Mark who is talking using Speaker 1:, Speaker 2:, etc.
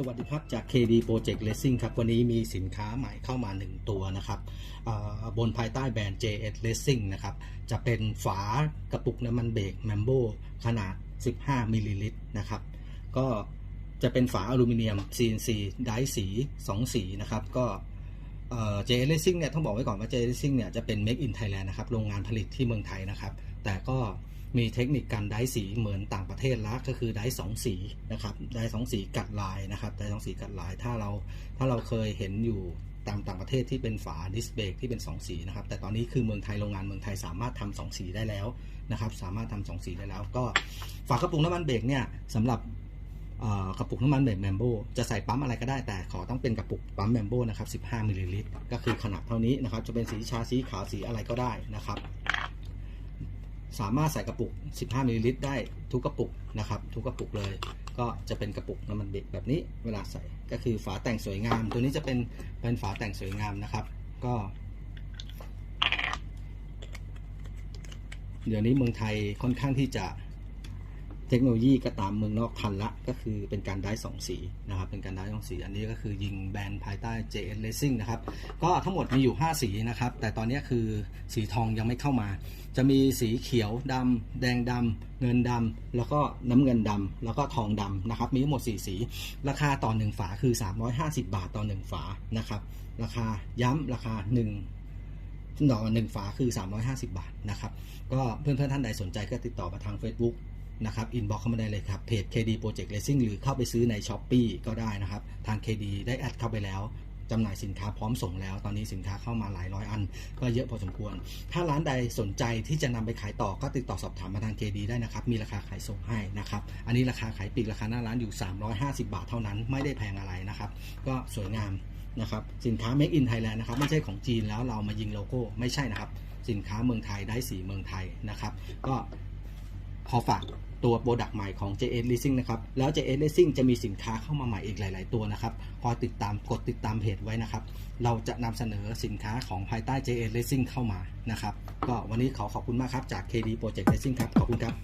Speaker 1: สวัสดีครับจาก KD Project Racing ครับ วันนี้มีสินค้าใหม่เข้ามา 1 ตัวนะครับบนภายใต้แบรนด์ JS Racing นะครับ จะเป็นฝากระปุกน้ำมันเบรก Mambo ขนาด 15 มิลลิลิตรนะครับ ก็จะเป็นฝาอลูมิเนียม CNC ได้สี 2 สีนะครับ ก็ เอ่อ JS Racing เนี่ยต้องบอกไว้ก่อนว่า JS Racing เนี่ยจะเป็น Make in Thailand นะครับ โรงงานผลิตที่เมืองไทยนะครับ แต่ก็มีเทคนิคการได้สีเหมือนต่างประเทศละก็คือได้สองสีนะครับได้สองสีกัดลายนะครับได้สองสีกัดลายถ้าเราถ้าเราเคยเห็นอยู่ตามต่างประเทศที่เป็นฝาดิสเบรกที่เป็น 2 สีนะครับ แต่ตอนนี้คือเมืองไทยโรงงานเมืองไทยสามารถทำสองสีได้แล้วนะครับ สามารถทำสองสีได้แล้ว ก็ฝากระปุกน้ำมันเบรกเนี่ยสำหรับ กระปุกน้ำมันเบรกแมมโบจะใส่ปั๊มอะไรก็ได้แต่ขอต้องเป็นกระปุกปั๊มแมมโบนะครับ15มิลลิลิตรก็คือขนาดเท่านี้นะครับ จะเป็นสีชาสีขาวสีอะไรก็ได้นะครับ สามารถใส่กระปุก 15มิลลิลิตรได้ทุกกระปุกนะครับ ทุกกระปุกเลย ก็จะเป็นกระปุกน้ำมันเบรกแบบนี้เวลาใส่ก็คือฝาแต่งสวยงาม ตัวนี้จะเป็นเป็นฝาแต่งสวยงามนะครับ ก็ เดี๋ยวนี้เมืองไทยค่อนข้างที่จะ เทคโนโลยีก็ตามเมืองนอกทันละ ก็คือเป็นการได้สองสีนะครับเป็นการได้สองสี อันนี้ก็คือยิงแบรนด์ภายใต้ JS Racing นะครับ ก็ทั้งหมดมีอยู่ 5 สีนะครับ แต่ตอนนี้คือสีทองยังไม่เข้ามา จะมีสีเขียวดำแดงดำเงินดำแล้วก็น้ำเงินดำแล้วก็ทองดำนะครับ มีทั้งหมด 4 สี ราคาต่อ1ฝาคือ 350 บาทต่อ1ฝานะครับ ราคาย้ำราคา1ต่อหนึ่งฝาคือ 350 บาทนะครับ ก็เพื่อนๆท่านใดสนใจก็ติดต่อมาทาง Facebook นะครับอินบ็อกเข้ามาได้เลยครับเพจ KD Project Racing หรือเข้าไปซื้อใน s h อ p e e ก็ได้นะครับ ทาง KD ได้แอดเข้าไปแล้วจำหน่ายสินค้าพร้อมส่งแล้ว ตอนนี้สินค้าเข้ามาหลายร้อยอัน ก็เยอะพอสมควร ถ้าร้านใดสนใจที่จะนำไปขายต่อก็ติดต่อสอบถามมาทาง KD ได้นะครับ มีราคาขายส่งให้นะครับ อันนี้ราคาขายปลีกราคาหน้าร้านอยู่ 350 บาทเท่านั้น ไม่ได้แพงอะไรนะครับ ก็สวยงามนะครับ สินค้า Make in Thailand นะครับ ไม่ใช่ของจีนแล้วเรามายิงโลโก้ ไม่ใช่นะครับ สินค้าเมืองไทยได้สีเมืองไทยนะครับ ก็ ขอฝากตัวโปรดักต์ใหม่ของ JS Leasing นะครับ แล้ว JS Leasing จะมีสินค้าเข้ามาใหม่อีกหลาย ๆ ตัวนะครับ คอยติดตามกดติดตามเพจไว้นะครับ เราจะนำเสนอสินค้าของภายใต้ JS Leasing เข้ามานะครับ ก็วันนี้ขอขอบคุณมากครับจาก KD Project Leasing ครับ ขอบคุณครับ